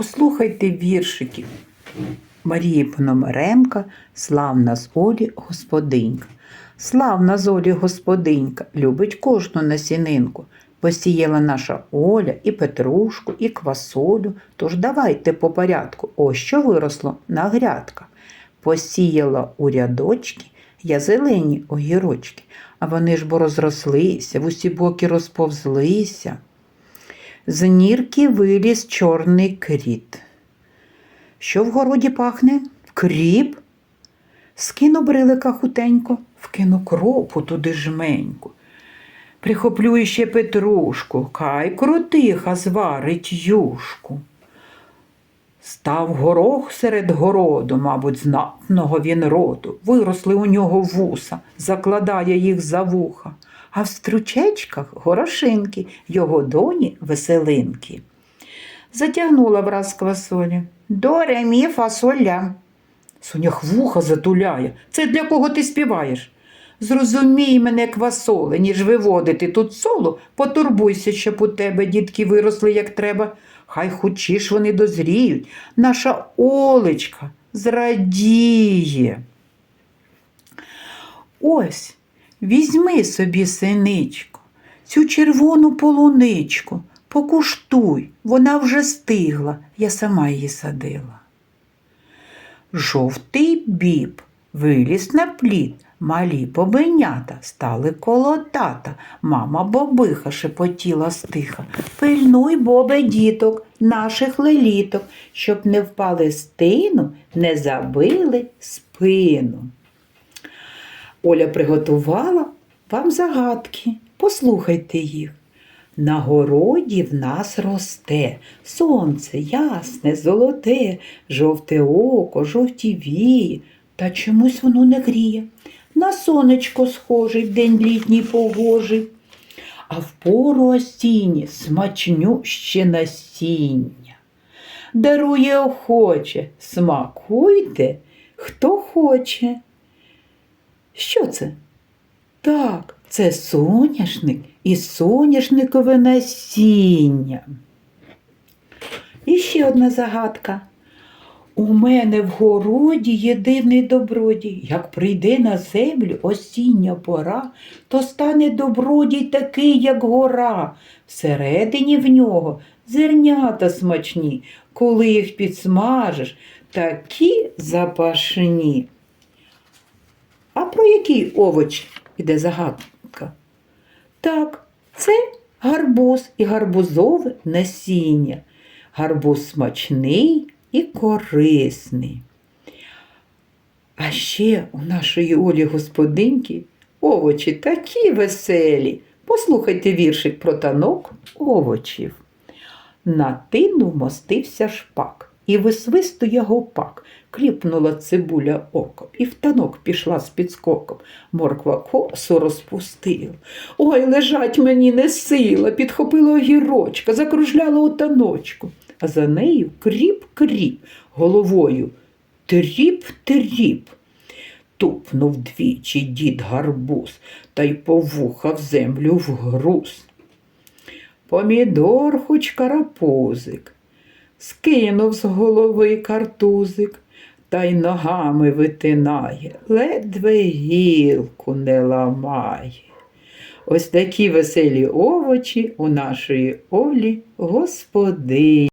Послухайте віршиків Марії Пономаренка, славна з Олі господинька. Славна з Олі господинька, любить кожну насінинку. Посіяла наша Оля і петрушку, і квасолю. Тож давайте по порядку. Ось що виросло на грядках. Посіяла у рядочки я зелені огірочки, а вони ж бо розрослися, в усі боки розповзлися. З нірки виліз чорний кріт. Що в городі пахне? Кріп. Скину брилика хутенько, вкину кропу туди жменьку. Прихоплю іще петрушку, хай крутиха зварить юшку. Став горох серед городу, мабуть, знатного він роду. Виросли у нього вуса, закладає їх за вуха, а в стручечках горошинки, його доні веселинки. Затягнула враз квасолі. До ремі фасоля. Сонях вуха затуляє. Це для кого ти співаєш? Зрозумій мене, квасоле, ніж виводити тут соло, потурбуйся, щоб у тебе дітки виросли, як треба. Хай хочеш вони дозріють. Наша Олечка зрадіє. Ось, візьми собі, синичко, цю червону полуничку, покуштуй, вона вже стигла, я сама її садила. Жовтий біб виліз на плід, малі бобенята стали коло тата. Мама бобиха шепотіла стиха. Пильнуй, бобе, діток, наших леліток, щоб не впали з тину, не забили спину. Оля приготувала вам загадки. Послухайте їх. На городі в нас росте сонце ясне, золоте, жовте око, жовті вії, та чомусь воно не гріє. На сонечко схожий день літній погожий, а в пору осінні смачню ще насіння. Дарує охоче, смакуйте, хто хоче. Що це? Так, це соняшник і соняшникове насіння. І ще одна загадка. У мене в городі є дивний добродій. Як прийде на землю осіння пора, то стане добродій такий, як гора. Всередині в нього зернята смачні, коли їх підсмажиш, такі запашні. А про який овоч іде загадка? Так, це гарбуз і гарбузове насіння. Гарбуз смачний і корисний. А ще у нашої Олі господинки овочі такі веселі. Послухайте віршик про танок овочів. На тину мостився шпак, і висвистує гопак. Кліпнула цибуля оком, і в танок пішла з підскоком. Морква косу розпустила. Ой, лежать мені не сила, підхопила огірочка, закружляла у таночку, а за нею кріп-кріп, головою тріп-тріп. Тупнув двічі дід гарбуз, та й повуха в землю вгруз. Помідор хоч карапузик, скинув з голови картузик, та й ногами витинає, ледве гілку не ламає. Ось такі веселі овочі у нашої Олі господи.